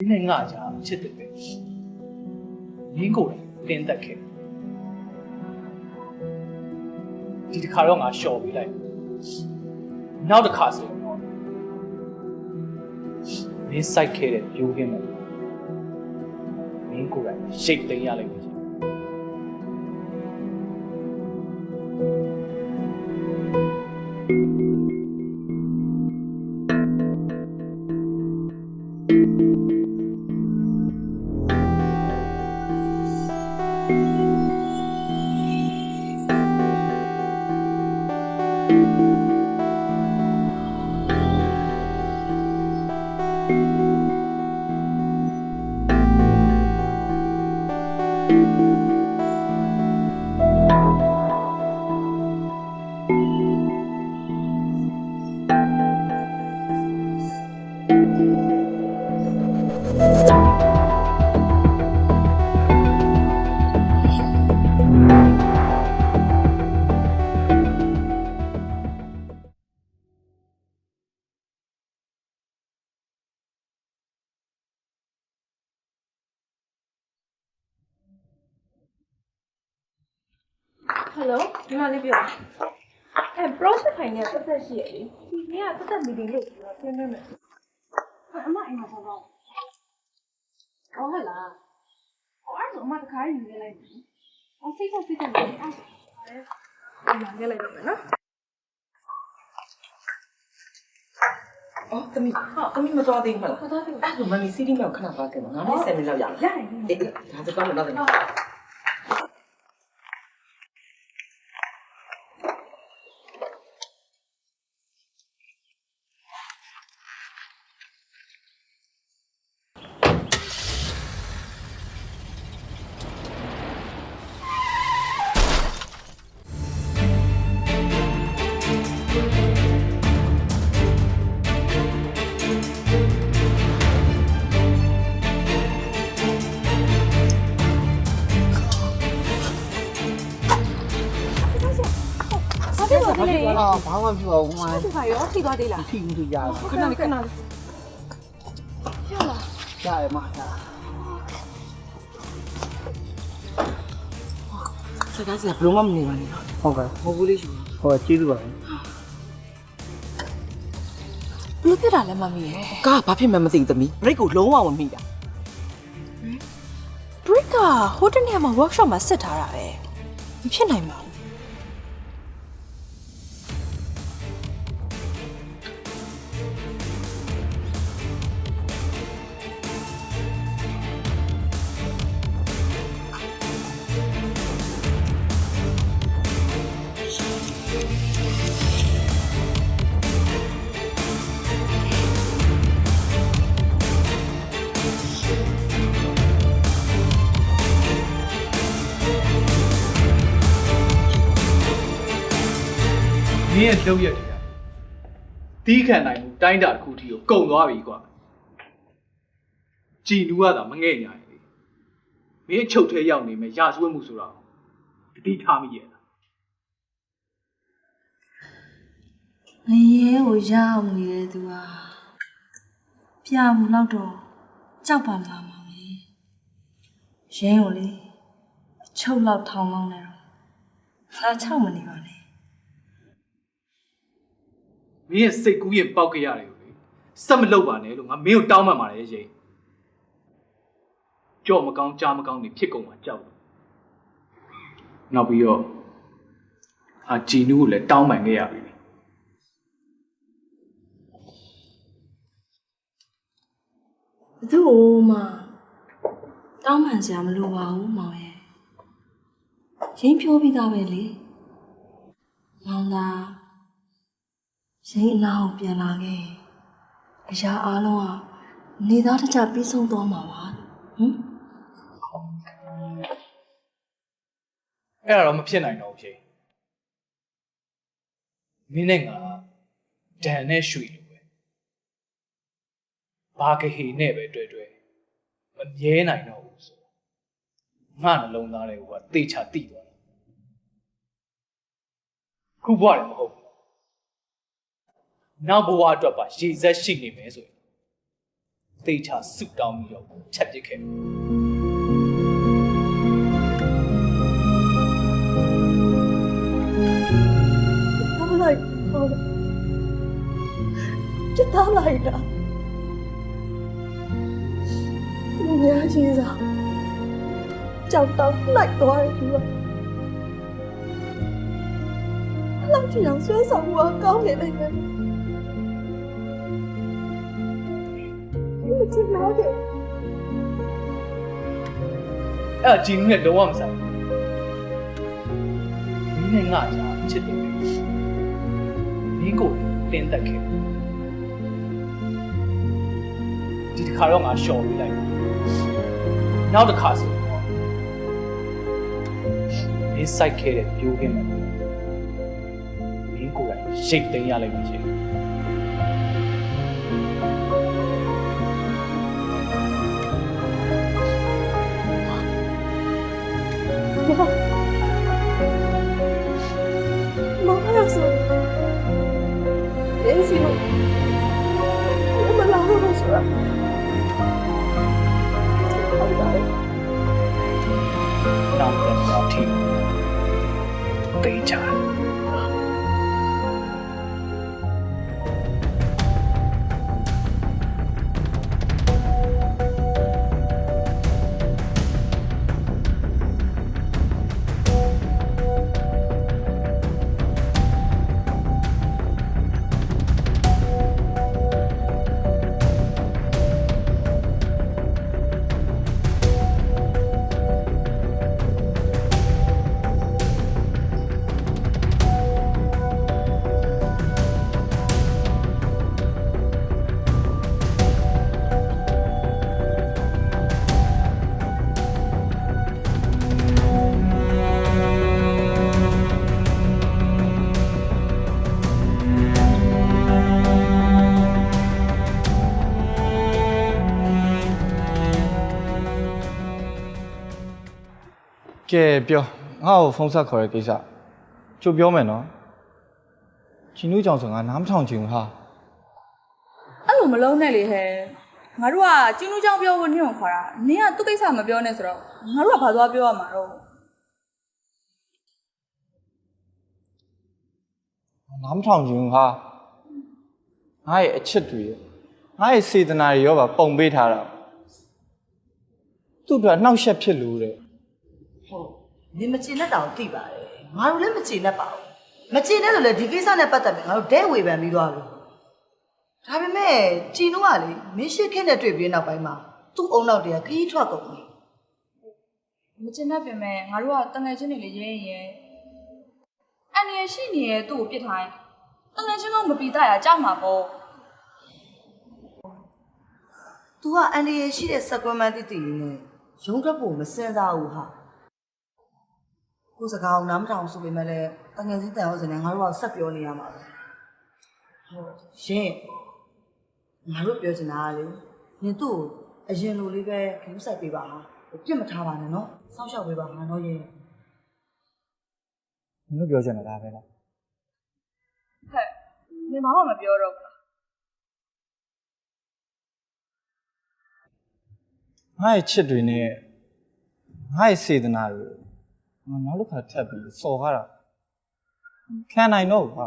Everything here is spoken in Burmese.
ဒီနဲ့ငါကြာချစ်တယ်ပဲမင်းကိုယ်တိုင်တင်းတက်ခဲ့ဒီတစ်ခါတော့ငါလျှော်ပေးလိုက်နောက်တစ်ခါဆိုရင်တော့မင်းစိုက်ခဲ့တဲ့ပြိုးခင်းမယ်မင်းကိုယ်တိုင်ရှိတ်သိမ်းရလိမ့်မ ယ် ဟယ်လိုညီမလေးပြောအဲ process ဖိုင်နဲ့ပတ်သက်ရှိရလေဒီနေ့ကပတ်သက် meeting လုပ်ပြီးတော့ဆွေးနွေးမယ်ဟာအမအိမ်မှာပေါ့တော့ဟောဟဲ့လားဟောအဲ့ဆိုအမတခါယူနေလိုက်ပြီအစိတ်ကစိတ်ကလည်းအဲ့ဒါအဲ့ဒါငယ်လိုက်တော့မယ်နော်အော်သမီးသမီးမတော်သေးဘူးမလားဟုတ်တော့ပြီအဲ့ဒါမမီစီဒီမြောက်ခဏသွားခဲ့မှာငါလည်း10မိနစ်လောက်ရအောင်ရတယ်အေးအေးဒါစကောင်းလို့တော့သမီး ဘာဖြစ်လို့လဲ啊，ဘာမှမပြောဘူးမဒီခါရောထိသွားသေးလားထိဘူးသူရတာခဏလေးခဏလေးရလားရတယ်မရစကားစဘလုံးမမနေပါနဲ့ဟုတ်ကဲ့ဟိုဘူးလေးယူဟိုကျေးဇူးပါဘလို့ဖြစ်တာလဲမမီးကားဘာဖြစ်မှမသိဘူးသမီး break ကိုလုံးဝမမိတာ break ကဟိုတနေ့မှာ workshop မှာစစ်ထားတာပဲမဖြစ်နိုင်ပါဘူး င်းရဲ့လုပ်ရက်တွေကတီးခံနိုင်မှုတိုင်းတာတစ်ခုတည်းကိုကုံသွားပြီကွာကြည်နူးရတာမငဲ့ညာလေမင်းအချုပ်ထဲရောက်နေမယ်ရာဇဝတ်မှုဆိုတော့တတိထားမိရဲ့လားငရဲကိုရောက်နေတဲ့သူဟာပြမှုတော့တော့ကြောက်ပါမလားမောင်ကြီးရင်းကိုလေအချုပ်လောက်ထောင်လောင်းနေတော့လာချောက်မနေပါနဲ့ မင်းရဲ့စိတ်ကူးရင်ပောက်ကြရတယ်ကိုလေစက်မလုပ်ပါနဲ့လို့ငါမင်းကိုတောင်းပန်ပါတယ်ရိန်ကြော့မကောင်းကြားမကောင်းနေဖြစ်ကုန်မှာကြောက်တယ်နောက်ပြီးတော့အာကြည်နူးကိုလည်းတောင်းပန်ခဲ့ရပြီဘသူ့မှတောင်းပန်စရာမလိုပါဘူးမောင်ရဲ့ရင်းပြောပြီးသားပဲလေမောင်သာ ရင်းအနာကိုပြန်လာခဲ့အရာအားလုံးကနေသားတစ်ချက်ပြီးဆုံးသွားမှာပါဟမ်အဲ့ဒါတော့မဖြစ်နိုင်တော့ဘူးရိန်မင်းနဲ့ငါဒန်နဲ့ရွှေလိုပဲဘာကဟေနဲ့ပဲတွေ့တွေ့မမြဲနိုင်တော့ဘူးဆိုငါနှလုံးသားတွေကတေချာတိသွားတယ်ခုဘွားတယ်မဟုတ်ဘူး နောက်ဘဝအတွက်ပါရည်စက်ရှိနေမယ်ဆိုရင်သေချာဆုတောင်းပြီးတော့ချက်ပစ်ခဲ့သားလိုက်ဟုတ်ပြစ်သားလိုက်တာလူများချင်းစားကြောက်တော့လိုက်သွားတယ်ဒီကလောက်ချင်အောင်ဆွဲဆောင်မှုကကောင်းနေလိုက်တယ် ချင်တော့တယ်အဲ့ဒါဂျင်းနဲ့တော့မဆိုင်ဘူးမင်းနဲ့ငါကြာချစ်တယ်ပဲမင်းကိုတင်တက်ခဲ့ဒီတစ်ခါတော့ငါရှော့ပေးလိုက်နောက်တစ်ခါဆိုတော့မင်းစိုက်ခဲ့တဲ့ပြိုးခင်းမှာမင်းကိုယ်တိုင်ရိတ်သိမ်းရလိုက်ပြီချင်း မမရဆိုအဲ့စီလို့မလာတော့ဆိုတာဟုတ်ပါတယ်နောက်ပြန်တော့ထိသိချာ ကဲပြောငါ့ကိုဖုန်းဆက်ခေါ်တဲ့ကိစ္စကျိုးပြောမယ်နော်ချီနူးကြောင်ဆိုငါနားမထောင်ချင်ဘူးဟာအဲ့လိုမလုံးနဲ့လေဟဲ့ငါတို့ကကျင်းလူချောင်းပြောဖို့ညွန့်ခေါ်တာနင်ကသူ့ကိစ္စမပြောနဲ့ဆိုတော့ငါတို့ကဘာသွားပြောရမှာတော့နားမထောင်ချင်ဘူးဟာငါရဲ့အချစ်တွေငါရဲ့စေတနာတွေရောပါပုံပေးထားတာသူ့အတွက်နှောက်ယှက်ဖြစ်လို့တဲ့ ဟုတ်နင်မကျင်တတ်တာကိုသိပါတယ်ငါတို့လည်းမကျင်တတ်ပါဘူးမကျင်တဲ့လို့လည်းဒီကိစ္စနဲ့ပတ်သက်ပြီးငါတို့ဒဲဝေဖန်ပြီးသွားပြီဒါပေမဲ့ကြည်နုကလေမင်းရှိခင်းနဲ့တွေ့ပြီးနောက်ပိုင်းမှာသူ့အုံနောက်တည်းကခီးထွက်ကုန်ပြီမကျင်တတ်ပြင်မဲ့ငါတို့ကတငယ်ချင်းတွေလေရဲရဲအန်ရရှိနေရဲ့သူ့ကိုပြစ်ထားရင်တငယ်ချင်းကမပီတာရကြောက်မှာပေါ့။ तू ကအန်ဒီရရှိတဲ့စက်ကွန်မန်တိတိရင်းနဲ့ရုံးထွက်ဖို့မစင်စားဘူးဟာ။ ကိုယ်စကားအောင်နားမထောင်ဆိုပေမဲ့လည်းတငယ်ချင်းတန်ဟုတ်စနေငါတို့ကဆက်ပြောနေရမှာပဲ။ဟုတ်ရှင်ငါတို့ပြောချင်တာကလေနင်သူ့ကိုအရင်လိုလေးပဲခင်းဆိုင်ပေးပါဟာ။ပြစ်မထားပါနဲ့နော်။စောင့်ရှောက်ပေးပါဟာနော်ရင်မင်းတို့ပြောချင်တာဒါပဲလားဟဲ့နင်ဘာမှမပြောတော့ဘူးလားငါရဲ့ချစ်တွေနဲ့ငါရဲ့စေတနာတွေငါ နောက်တစ်ခါထပ်ပြီးစော်ကားတာခံနိုင်တော့ဘူးဟာ